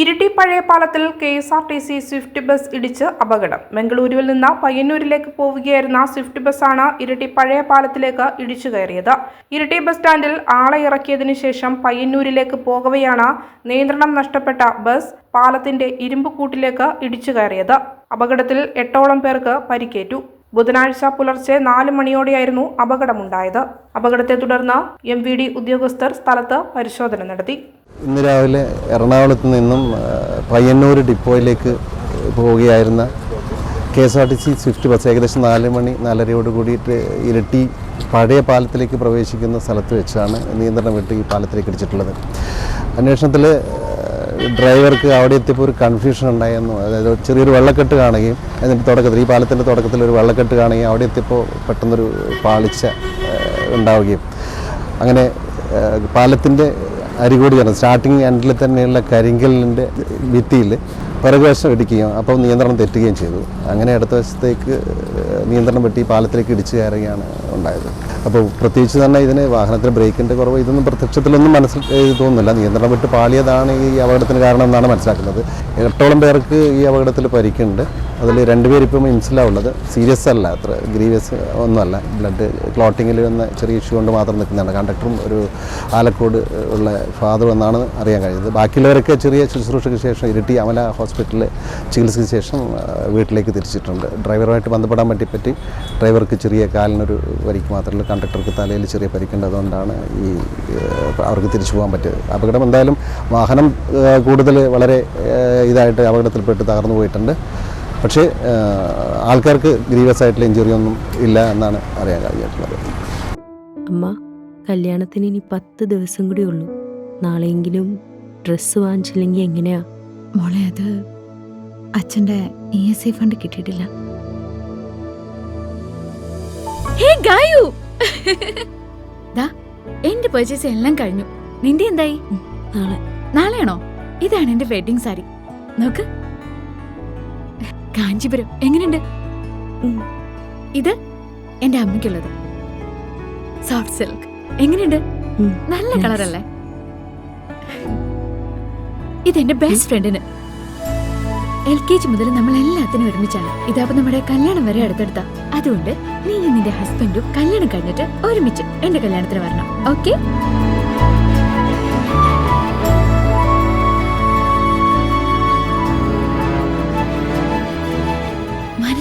ഇരിട്ടി പഴയ പാലത്തിൽ K S R T C Swift bus ഇടിച്ച് അപകടം. ബംഗളൂരുവിൽ നിന്ന് പയ്യന്നൂരിലേക്ക് പോവുകയായിരുന്ന സ്വിഫ്റ്റ് ബസ്സാണ് ഇരിട്ടി പഴയ പാലത്തിലേക്ക് ഇടിച്ചു കയറിയത്. ഇരിട്ടി ബസ് സ്റ്റാൻഡിൽ ആളെ ഇറക്കിയതിനു ശേഷം പയ്യന്നൂരിലേക്ക് പോകവെയാണ് നിയന്ത്രണം നഷ്ടപ്പെട്ട ബസ് പാലത്തിന്റെ ഇരുമ്പ് കൂട്ടിലേക്ക് ഇടിച്ചു കയറിയത്. അപകടത്തിൽ എട്ടോളം പേർക്ക് പരിക്കേറ്റു. ബുധനാഴ്ച പുലർച്ചെ നാല് മണിയോടെയായിരുന്നു അപകടമുണ്ടായത്. അപകടത്തെ തുടർന്ന് എം ഉദ്യോഗസ്ഥർ സ്ഥലത്ത് പരിശോധന നടത്തി. ഇന്ന് രാവിലെ എറണാകുളത്ത് നിന്നും പയ്യന്നൂർ ഡിപ്പോയിലേക്ക് പോവുകയായിരുന്ന K S R T C Swift bus ഏകദേശം നാല് മണി നാലരയോട് കൂടിയിട്ട് ഇരട്ടി പഴയ പാലത്തിലേക്ക് പ്രവേശിക്കുന്ന സ്ഥലത്ത് വെച്ചാണ് നിയന്ത്രണം വിട്ട് ഈ പാലത്തിലേക്ക് ഇടിച്ചിട്ടുള്ളത്. അന്വേഷണത്തിൽ ഡ്രൈവർക്ക് അവിടെ എത്തിയപ്പോൾ ഒരു കൺഫ്യൂഷൻ ഉണ്ടായിരുന്നു. അതായത് ചെറിയൊരു വെള്ളക്കെട്ട് കാണുകയും എന്നിട്ട് തുടക്കത്തിൽ ഈ പാലത്തിന്റെ തുടക്കത്തിൽ ഒരു വെള്ളക്കെട്ട് കാണുകയും അവിടെ എത്തിയപ്പോൾ പെട്ടെന്നൊരു പാളിച്ച ഉണ്ടാവുകയും. അങ്ങനെ പാലത്തിന്റെ അരികൂടി ചേർന്ന് സ്റ്റാർട്ടിങ് എൻഡിൽ തന്നെയുള്ള കരിങ്കലിന്റെ ഭിത്തിയിൽ പിറകുവശം ഇടിക്കുകയും അപ്പോൾ നിയന്ത്രണം തെറ്റുകയും ചെയ്തു. അങ്ങനെ അടുത്ത വശത്തേക്ക് നിയന്ത്രണം വെട്ടി പാലത്തിലേക്ക് ഇടിച്ചു കയറുകയാണ് ഉണ്ടായത്. അപ്പോൾ പ്രത്യേകിച്ച് തന്നെ ഇതിന് വാഹനത്തിന് ബ്രേക്കിന്റെ കുറവ് ഇതൊന്നും പ്രത്യക്ഷത്തിലൊന്നും മനസ്സിൽ തോന്നുന്നില്ല. നിയന്ത്രണം വിട്ട് പാളിയതാണ് ഈ അപകടത്തിന് കാരണം എന്നാണ് മനസ്സിലാക്കുന്നത്. എട്ടോളം പേർക്ക് ഈ അപകടത്തിൽ പരിക്കുണ്ട്. അതിൽ രണ്ടുപേരിപ്പം ഉള്ളത്. സീരിയസ് അല്ല അത്ര ഗ്രീവിയസ് ഒന്നുമല്ല. ബ്ലഡ് ക്ലോട്ടിങ്ങിൽ വന്ന ചെറിയ ഇഷ്യൂ കൊണ്ട് മാത്രം നിൽക്കുന്നതാണ്. കണ്ടക്ടറും ഒരു ആലക്കോട് ഉള്ള ഫാദർ എന്നാണ് അറിയാൻ കഴിഞ്ഞത്. ബാക്കിയുള്ളവരൊക്കെ ചെറിയ ശുശ്രൂഷയ്ക്ക് ശേഷം ഇരിട്ടി അമല ഹോസ്പിറ്റലിൽ ചികിത്സയ്ക്ക് ശേഷം വീട്ടിലേക്ക് തിരിച്ചിട്ടുണ്ട്. ഡ്രൈവറുമായിട്ട് ബന്ധപ്പെടാൻ പറ്റി പറ്റി ഡ്രൈവർക്ക് ചെറിയ കാലിനൊരു പരിക്ക് മാത്രമല്ല കണ്ടക്ടർക്ക് തലയിൽ ചെറിയ പരിക്കേണ്ടതുകൊണ്ടാണ് ഈ അവർക്ക് തിരിച്ചു പോകാൻ പറ്റിയത്. അപകടം എന്തായാലും വാഹനം കൂടുതൽ വളരെ ഇതായിട്ട് അപകടത്തിൽപ്പെട്ട് തകർന്നു പോയിട്ടുണ്ട്. പക്ഷേ ആൾക്കാർക്ക് ഗ്രീവസ് ആയിട്ടുള്ള ഇഞ്ചുറി ഒന്നും ഇല്ല എന്നാണ് അറിയാൻ കഴിഞ്ഞിട്ടുള്ളത്. അമ്മ കല്യാണത്തിന് ഇനി പത്ത് ദിവസം കൂടി ഉള്ളൂ. നാളെയെങ്കിലും ഡ്രസ്സ് വാങ്ങിച്ചില്ലെങ്കിൽ എങ്ങനെയാ? മോളെ അത് അച്ഛന്റെ ഇ എസ് ഐ ഫണ്ട് കിട്ടിയിട്ടില്ല. ഹേ ഗായു! ദാ എന്റെ പർച്ചേസ് എല്ലാം കഴിഞ്ഞു. നിന്റെ എന്തായി? നാളെ. നാളെയാണോ? ഇതാണ് എന്റെ വെഡിങ് സാരി നോക്ക്. കാഞ്ചീപുരം. എങ്ങനെയുണ്ട്? ഇത് എന്റെ അമ്മയ്ക്കുള്ളത്. സോഫ്റ്റ് സിൽക്ക് എങ്ങനെയുണ്ട്? നല്ല കളറല്ലേ? ഇതെന്റെ ബെസ്റ്റ് ഫ്രണ്ടിന് എൽ കെ ജി മുതൽ നമ്മൾ എല്ലാത്തിനും ഒരുമിച്ചാണ്. ഇതാവുമ്പോ നമ്മുടെ കല്യാണം വരെ അടുത്തെടുത്ത. അതുകൊണ്ട് നീ നിന്റെ ഹസ്ബൻഡും കല്യാണം കഴിഞ്ഞിട്ട് ഒരുമിച്ച് എന്റെ കല്യാണത്തിന് വരണം. ഓക്കെ